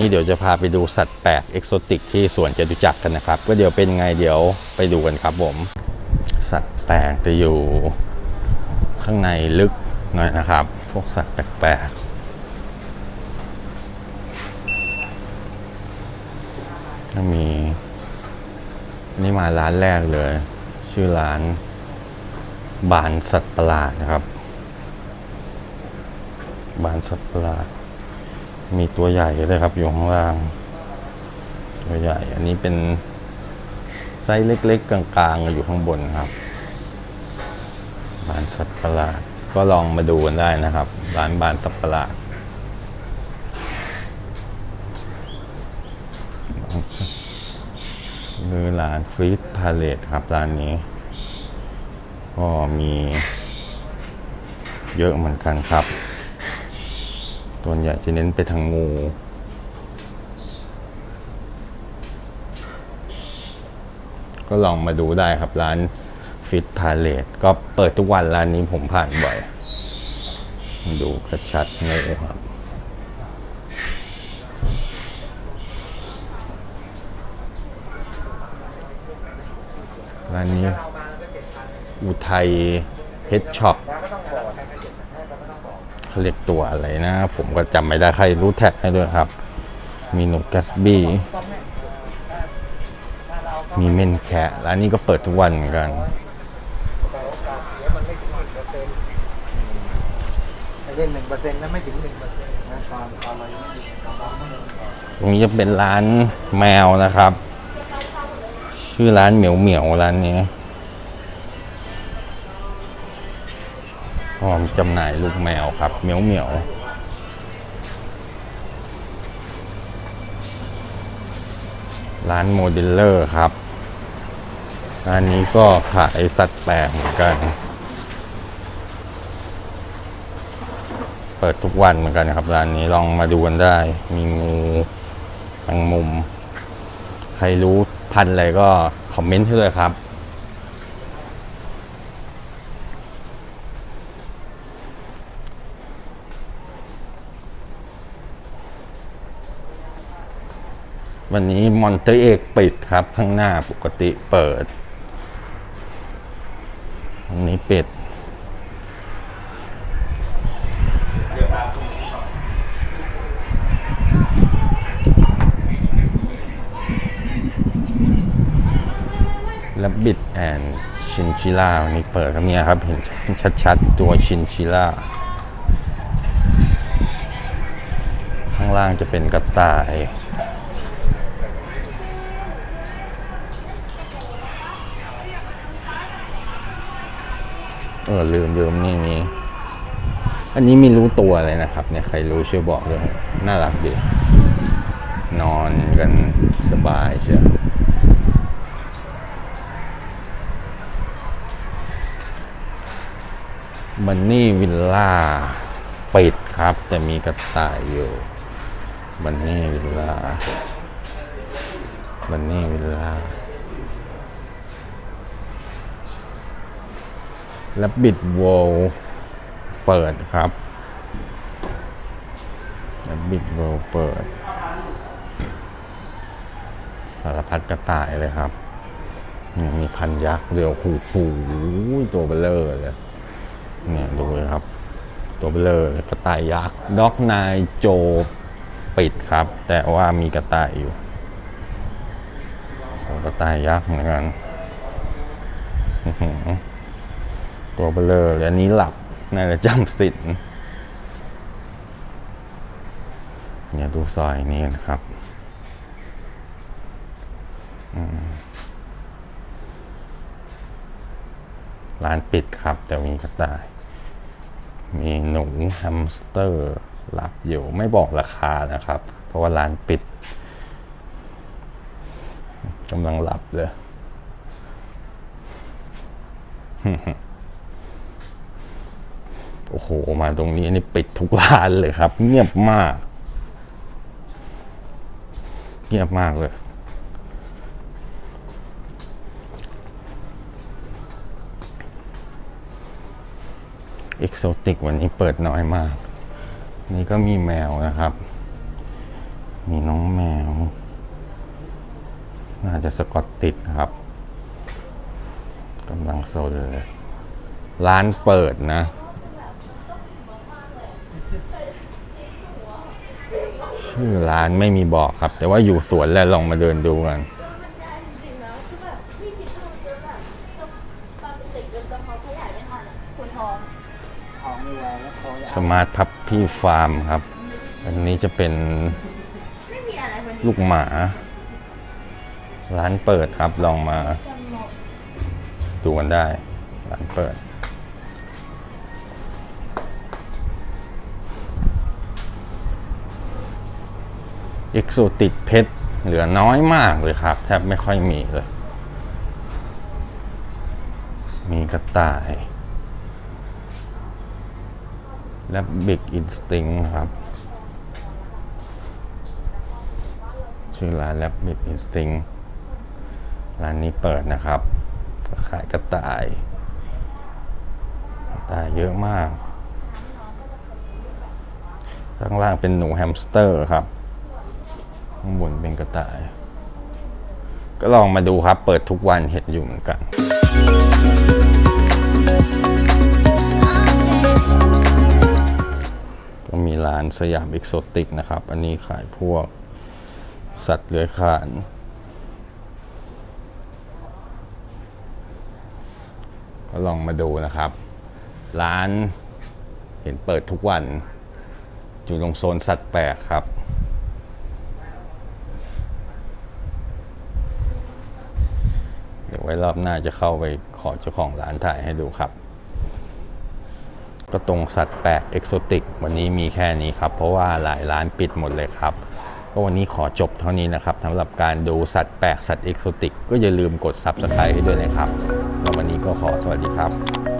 นี้เดี๋ยวจะพาไปดูสัตว์แปลกเอกโซติกที่สวนจตุจักรกันนะครับ ก็เดี๋ยวเป็นไงเดี๋ยวไปดูกันครับผม สัตว์แปลกจะอยู่ ข้างในลึกหน่อยนะครับ พวกสัตว์แปลกๆก็มีนี่มาร้านแรกเลย ชื่อร้าน บานสัตว์ประหลาดนะครับ บานสัตว์ประหลาด มีตัวใหญ่เลยครับ อยู่ข้างล่าง ตัวใหญ่ อันนี้เป็นไซส์เล็กๆ กลางๆ อยู่ข้างบนครับบานสัตว์ประหลาด ก็ลองมาดูกันได้นะครับร้านบานสัตว์ประหลาดคือร้านฟรีดพาเลตครับร้านนี้ ก็มีเยอะเหมือนกันครับ ตัวใหญ่จะเน้นไปทางงู ก็ลองมาดูได้ครับร้านฟิตพาเลตก็เปิดทุกวันร้านนี้ผมผ่านบ่อย ดูกระชัดงูครับร้านนี้อุทัยเพชช็อป เขาเรียกตัวอะไรนะ ผมก็จำไม่ได้ใครรู้แท็กให้ด้วยครับ มีหนูแกสบี้มีเมนแคะร้านนี้ก็เปิดทุกวันเหมือนกันเสียมันไม่ถึงหนึ่งเปอร์เซ็นต์ไม่ใช่หนึ่งเปอร์เซ็นต์นะไม่ถึงหนึ่งเปอร์เซ็นต์นะตอนตอนเรายังไม่ดีตอนเราไม่ตรงนี้จะเป็นร้านแมวนะครับ ชื่อร้านเหมียวเหมียวร้านนี้ พร้อมจำหน่ายลูกแมวครับเหมียวเหมียวร้านโมเดลเลอร์ครับร้านนี้ก็ขายสัตว์แปลกเหมือนกัน เปิดทุกวันเหมือนกันครับร้านนี้ลองมาดูกันได้ มีงูแมงมุม ใครรู้พันอะไรก็คอมเมนต์ให้ด้วยครับ วันนี้มอนเตเอกปิดครับ ข้างหน้าปกติเปิดวันนี้ปิด และบิดแอนชินชิล่าวันนี้เปิดครับเนี่ยครับ เห็นชัดๆ ตัวชินชิล่าข้างล่างจะเป็นกระต่าย ออลืมลืมนี่มีอันนี้ไมีรู้ตัวเลยนะครับ เนี่ยใครรู้ช่วยบอกด้วยน่ารักดี นอนกันสบายเชียวบันนี่วิลล่าปิดครับ แต่มีกระต่ายอยู่บันนี่วิลล่าบันนี่วิลล่า และบิดโวลเปิดครับและบิดโวลเปิด สารพัดกระต่ายเลยครับ มีพันยักษ์เดียวหูหูตัวเบลเลอร์เลยเนี่ยดูเลยครับ ตัวเบลเลยกระต่ายยักษ์ด็อกนายโจปิดครับ แต่ว่ามีกระต่ายอยู่กระต่ายยักษ์เหมือนกันอื้อหือ ตัวเบลอเลยอันนี้หลับน่าจะจำสิทธิ์เนี่ยดูซอยนี้นะครับร้านปิดครับ แต่มีกระต่าย มีหนูแฮมสเตอร์หลับอยู่ไม่บอกราคานะครับ เพราะว่าร้านปิดกำลังหลับเลย โอ้โห มาตรงนี้นี่ปิดทุกร้านเลยครับ เงียบมาก เงียบมากเลย เอกโซติกวันนี้เปิดน้อยมาก นี่ก็มีแมวนะครับ มีน้องแมว น่าจะสกอตติดนะครับกำลังโซนเลย ร้านเปิดนะ ชื่อร้านไม่มีบอกครับ แต่ว่าอยู่สวนแล้วลองมาเดินดูกันจริงๆแล้วคือแบบไม่คิดว่ามันจะแบบตอนเด็กๆจนกระเพาะขยายไม่ทันอะคุณทองของมีแววแล้วคอยสมาร์ทพับพี่ฟาร์มครับ อันนี้จะเป็นไม่มีอะไรคนลูกหมา ร้านเปิดครับลองมาจำหมดดูกันได้ ร้านเปิด อกโซติกเพชรเหลือน้อยมากเลยครับ แทบไม่ค่อยมีเลย มีกระต่าย และบิ๊กอินสติ้งครับ ชื่อร้านแลบบิ t อินสติ้งร้านนี้เปิดนะครับ ขายกระต่ายกระต่ายเยอะมากข้างล่างเป็นหนูแฮมสเตอร์ครับ ข้างบนเป็นกระต่าย ก็ลองมาดูครับ เปิดทุกวันเห็นอยู่เหมือนกันก็มีร้านสยามเอกโซติกนะครับ อันนี้ขายพวกสัตว์เลื้อยคลานก็ลองมาดูนะครับ ร้านเห็นเปิดทุกวัน อยู่ตรงโซนสัตว์แปลกครับ เดี๋ยวไว้รอบหน้าจะเข้าไปขอเจ้าของร้านถ่ายให้ดูครับ ก็ตรงสัตว์แปลกเอกโซติกวันนี้มีแค่นี้ครับ เพราะว่าหลายร้านปิดหมดเลยครับก็วันนี้ขอจบเท่านี้นะครับสำหรับการดูสัตว์แปลกสัตว์เอกโซติกก็อย่าลืมกด Subscribe ให้ด้วยนะครับ แล้ววันนี้ก็ขอสวัสดีครับ